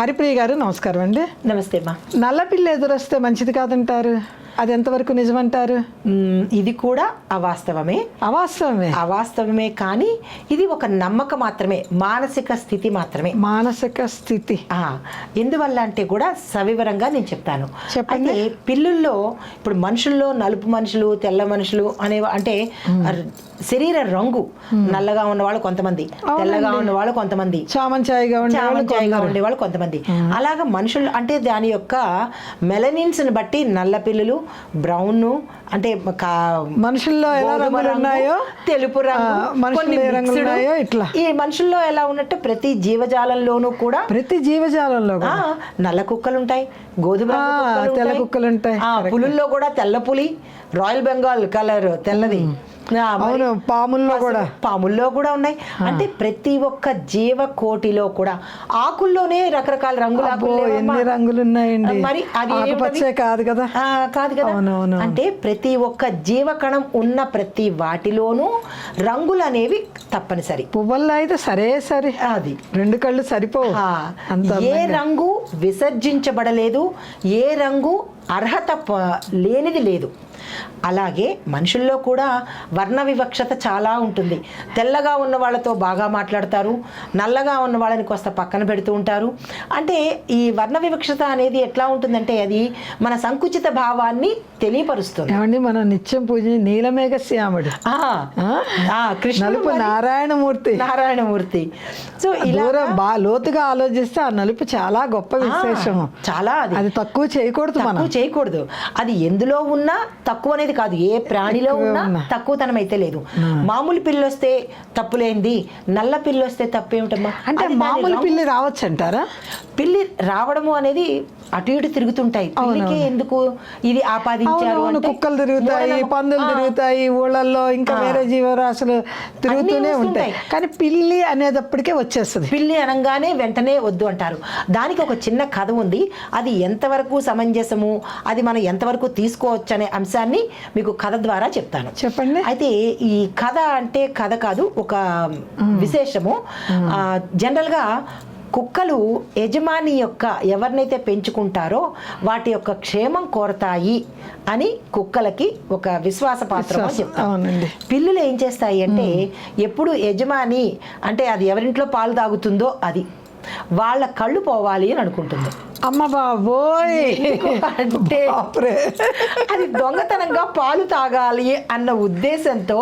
హరిప్రియ గారు నమస్కారం అండి. నమస్తే అమ్మా. నల్లపిల్ల ఎదురొస్తే మంచిది కాదంటారు. అది ఎంతవరకు నిజమంటారు? ఇది కూడా అవాస్తవమే. అవాస్తవమే? అవాస్తవమే కానీ ఇది ఒక నమ్మకం మాత్రమే మానసిక స్థితి మాత్రమే. మానసిక స్థితి. ఎందువల్ల అంటే కూడా సవివరంగా నేను చెప్తాను. చెప్పండి. అయితే పిల్లుల్లో ఇప్పుడు మనుషుల్లో నలుపు మనుషులు తెల్ల మనుషులు అనే అంటే శరీర రంగు నల్లగా ఉన్నవాళ్ళు కొంతమంది తెల్లగా ఉన్నవాళ్ళు కొంతమంది చామంచాయిగా చామంచాయిగా ఉండేవాళ్ళు కొంతమంది అలాగా మనుషులు అంటే దాని యొక్క మెలనిన్స్ని బట్టి నల్ల పిల్లులు బ్రౌన్ అంటే మనుషుల్లో ఎలా రంగులు రంగు, ఉన్నాయో తెలుపు రంగు. ఉన్నాయో ఇట్లా. ఈ మనుషుల్లో ఎలా ఉన్నట్టు ప్రతి జీవజాలంలోనూ కూడా ప్రతి జీవజాలంలో. నల్ల కుక్కలు ఉంటాయి గోధుమ తెల్ల. కుక్కలు ఉంటాయి. పులుల్లో కూడా తెల్ల పులి రాయల్ బెంగాల్ కలర్ తెల్లది మరి అవును పాముల్లో కూడా. పాముల్లో కూడా ఉన్నాయి. అంటే ప్రతి ఒక్క జీవ కోటిలో కూడా ఆకుల్లోనే రకరకాల రంగుల? ఎన్ని రంగులు ఉన్నాయండి మరి అది? కాదు కదా. కాదు కదా. అంటే ప్రతి ఒక్క జీవకణం ఉన్న ప్రతి వాటిలోనూ రంగులు అనేవి తప్పనిసరి. పువ్వుల్లో అయితే సరే సరే. అది. రెండు కళ్ళు అంత ఏ రంగు విసర్జించబడలేదు ఏ రంగు అర్హత లేనిది లేదు. అలాగే మనుషుల్లో కూడా వర్ణ వివక్షత చాలా ఉంటుంది. తెల్లగా ఉన్న వాళ్ళతో బాగా మాట్లాడతారు నల్లగా ఉన్న వాళ్ళని కొస్త పక్కన పెడుతూ ఉంటారు. అంటే ఈ వర్ణ వివక్షత అనేది ఎట్లా ఉంటుందంటే అది మన సంకుచిత భావాన్ని తెలియపరుస్తుంది. ఏమండి మనం నిత్యం పూజ నీలమేఘ శ్యాముడు. నలుపు నారాయణమూర్తి. నారాయణమూర్తి. సో ఇలా బా లోతుగా ఆలోచిస్తే ఆ నలుపు చాలా గొప్ప విశేషం చాలా అది. తక్కువ చేయకూడదు మనం. చేయకూడదు. అది ఎందులో ఉన్నా తక్కువ అనేది కాదు. ఏ ప్రాణిలో ఉన్నా. తక్కువతనం అయితే లేదు. మామూలు పిల్లి వస్తే తప్పులేంది? నల్ల పిల్లి వస్తే తప్పేమిటమ్మా? అంటే మామూలు. పిల్లి రావచ్చు అంటారా పిల్లి రావడము అనేది అటు ఇటు తిరుగుతుంటాయి. పిల్లికి ఎందుకు ఇది ఆపాదించారు కుక్కలు తిరుగుతాయి. పందులు తిరుగుతాయి ఊళ్ళల్లో ఇంకా వేరే జీవరాశులు తిరుగుతూనే ఉంటాయి. కానీ పిల్లి అనేటప్పటికే వచ్చేస్తుంది. పిల్లి అనగానే వెంటనే వద్దు అంటారు. దానికి ఒక చిన్న కథ ఉంది. అది ఎంతవరకు సమంజసము? అది మనం ఎంతవరకు తీసుకోవచ్చు అనే అంశాన్ని మీకు కథ ద్వారా చెప్తాను. చెప్పండి. అయితే ఈ కథ అంటే కథ కాదు ఒక విశేషము. ఆ, జనరల్గా కుక్కలు యజమాని యొక్క ఎవరినైతే పెంచుకుంటారో వాటి యొక్క క్షేమం కోరతాయి అని కుక్కలకి ఒక విశ్వాస. పాత్రం పిల్లులు ఏం చేస్తాయి అంటే ఎప్పుడు యజమాని అంటే అది ఎవరింట్లో పాలు తాగుతుందో అది. వాళ్ళ కళ్ళు పోవాలి అని అనుకుంటుంది అమ్మ బాబోయ్ అంటే. అది దొంగతనంగా పాలు తాగాలి అన్న ఉద్దేశంతో.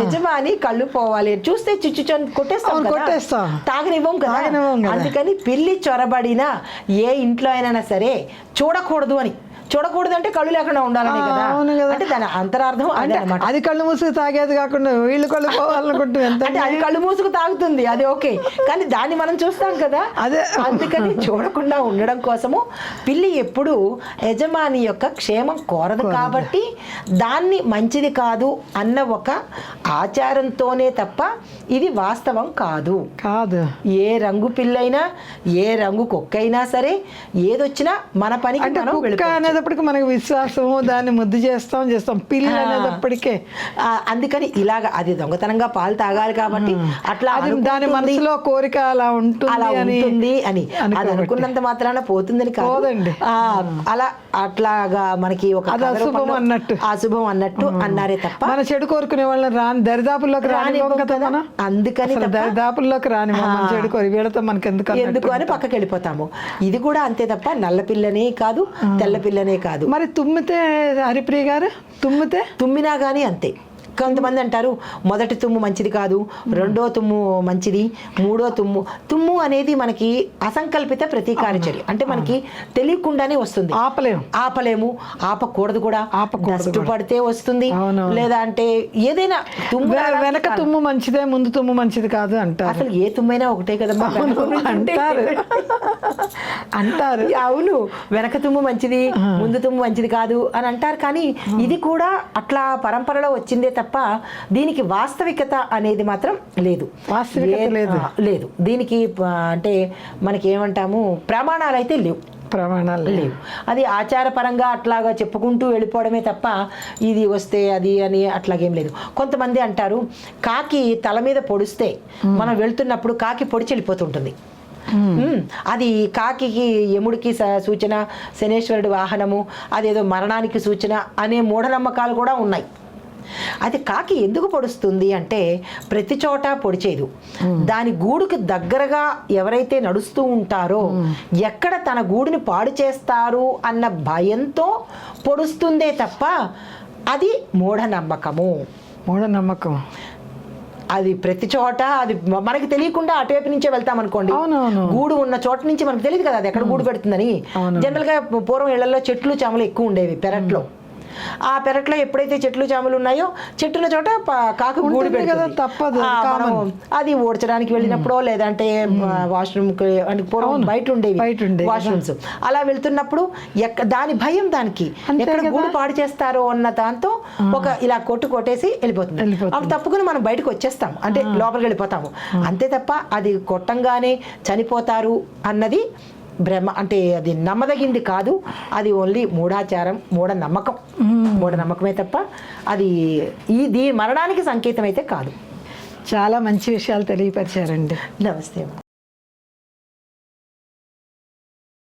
యజమాని కళ్ళు పోవాలి చూస్తే చిచ్చుచని కొట్టేస్తాం. కొట్టేస్తాం. తాగనివ్వం కదా తాగనివ్వం కదా. అందుకని పిల్లి చొరబడిన ఏ ఇంట్లో అయినా సరే చూడకూడదు అని చూడకూడదు అంటే కళ్ళు లేకుండా ఉండాలని కదా. అంటే దాని అంతరార్థం అదే అంటే అది కళ్ళు మూసుకు తాగేది కాకుండా వీళ్ళు కళ్ళు పోవాలనుకుంటుంది అంటే అది కళ్ళు మూసుకు తాగుతుంది అది ఓకే. కానీ దాన్ని మనం చూస్తాం కదా. అదే. అందుకని చూడకుండా ఉండడం కోసము పిల్లి ఎప్పుడు యజమాని యొక్క క్షేమం కోరదు కాబట్టి దాన్ని మంచిది కాదు అన్న ఒక ఆచారంతోనే తప్ప ఇది వాస్తవం కాదు. కాదు. ఏ రంగు పిల్లైనా ఏ రంగు కుక్కైనా సరే ఏదొచ్చినా మన పనికి అంటే మనం వెళ్ళిపోవచ్చు. అనేటప్పటికి మనకు విశ్వాసము దాన్ని ముద్దు చేస్తాం చేస్తాం పిల్లి ఆ. అనేటప్పటికే అందుకని ఇలాగ అది దొంగతనంగా పాలు తాగాలి కాబట్టి అట్లా అది దాని. మనసులో కోరిక అలా ఉంటుంది అని ఉంటుంది అని అది. అనుకున్నంత మాత్రాన పోతుందని కాదు పోదండి. ఆ, అలా అట్లాగా మనకి ఒక అశుభం అన్నట్టు. అశుభం అన్నట్టు అన్నారే తప్ప మన చెడు కోరుకునే వాళ్ళని రాని దరిదాపుల్లోకి కదా. మనం అందుకని దరిదాపుల్లోకి రాని చెడు కోరి వీళ్ళతో మనకి ఎందుకు. ఎందుకు అని పక్కకి వెళ్ళిపోతాము ఇది కూడా అంతే తప్ప నల్ల పిల్లనే కాదు తెల్ల పిల్లనే కాదు. మరి తుమ్మితే హరిప్రియ గారు? తుమ్మితే? తుమ్మినా కానీ అంతే. కొంతమంది అంటారు మొదటి తుమ్ము మంచిది కాదు రెండో తుమ్ము మంచిది మూడో తుమ్ము. తుమ్ము అనేది మనకి అసంకల్పిత ప్రతీకార చర్య. అంటే మనకి తెలియకుండానే వస్తుంది. ఆపలేం ఆపలేము. ఆపకూడదు కూడా. ఆపకూడదు పడితే వస్తుంది. లేదా అంటే ఏదైనా తుమ్ము వెనక. తుమ్ము మంచిదే ముందు తుమ్ము మంచిది కాదు అంటారు. అసలు ఏ తుమ్మైనా ఒకటే కదమ్మా. అంటారు. అంటారు. అవును వెనక తుమ్ము మంచిది ముందు తుమ్ము మంచిది కాదు అని అంటారు. కానీ ఇది కూడా అట్లా పరంపరలో వచ్చిందే తప్ప దీనికి వాస్తవికత అనేది మాత్రం లేదు. వాస్తవికత లేదు. లేదు. దీనికి అంటే మనకి ఏమంటాము ప్రమాణాలు అయితే లేవు. ప్రమాణాలు లేవు. అది ఆచారపరంగా అట్లాగా చెప్పుకుంటూ వెళ్ళిపోవడమే తప్ప ఇది వస్తే అది అని అట్లాగేం లేదు. కొంతమంది అంటారు కాకి తల మీద పొడిస్తే మనం వెళ్తున్నప్పుడు కాకి పొడిచి వెళ్ళిపోతుంటుంది. అది కాకికి యముడికి సూచన శనేశ్వరుడి వాహనము అదేదో మరణానికి సూచన అనే మూఢనమ్మకాలు కూడా ఉన్నాయి. అయితే కాకి ఎందుకు పొడుస్తుంది అంటే ప్రతి చోట పొడిచేదు. దాని గూడుకి దగ్గరగా ఎవరైతే నడుస్తూ ఉంటారో ఎక్కడ తన గూడుని పాడు చేస్తారు అన్న భయంతో పొడుస్తుందే తప్ప అది మూఢనమ్మకము. మూఢనమ్మకం. అది ప్రతి చోట అది మనకి తెలియకుండా అటువైపు నుంచే వెళ్తాం అనుకోండి. గూడు ఉన్న చోట నుంచి మనకు తెలియదు కదా అది ఎక్కడ గూడు పెడుతుందని అవును. జనరల్గా పూర్వం ఇళ్ళలో చెట్లు చామలు ఎక్కువ ఉండేవి పెరట్లో. ఆ పెరట్లో ఎప్పుడైతే చెట్లు చామలు ఉన్నాయో చెట్టుల చోట కాకి ఉంటుంది కదా, తప్పదు, అది ఓడ్చడానికి వెళ్ళినప్పుడో లేదంటే వాష్రూమ్ అంటే పూర్వం బయట ఉండేవి బయట వాష్రూమ్స్. అలా వెళ్తున్నప్పుడు ఎక్క దాని భయం దానికి. ఎక్కడ. గూడు పాడు చేస్తారో అన్న దాంతో ఒక ఇలా కొట్టు కొట్టేసి వెళ్ళిపోతుంది. వెళ్ళిపోతుంది. అప్పుడు తప్పుకుని మనం బయటకు వచ్చేస్తాం. అంటే లోపలికి వెళ్ళిపోతాము. అంతే తప్ప అది కొట్టంగానే చనిపోతారు అన్నది భ్రమ అంటే అది నమ్మదగింది కాదు. అది ఓన్లీ మూఢాచారం మూఢ నమ్మకం మూఢ నమ్మకమే తప్ప అది ఈ దీ మరణానికి సంకేతం అయితే కాదు. చాలా మంచి విషయాలు తెలియపరిచారండి. నమస్తే.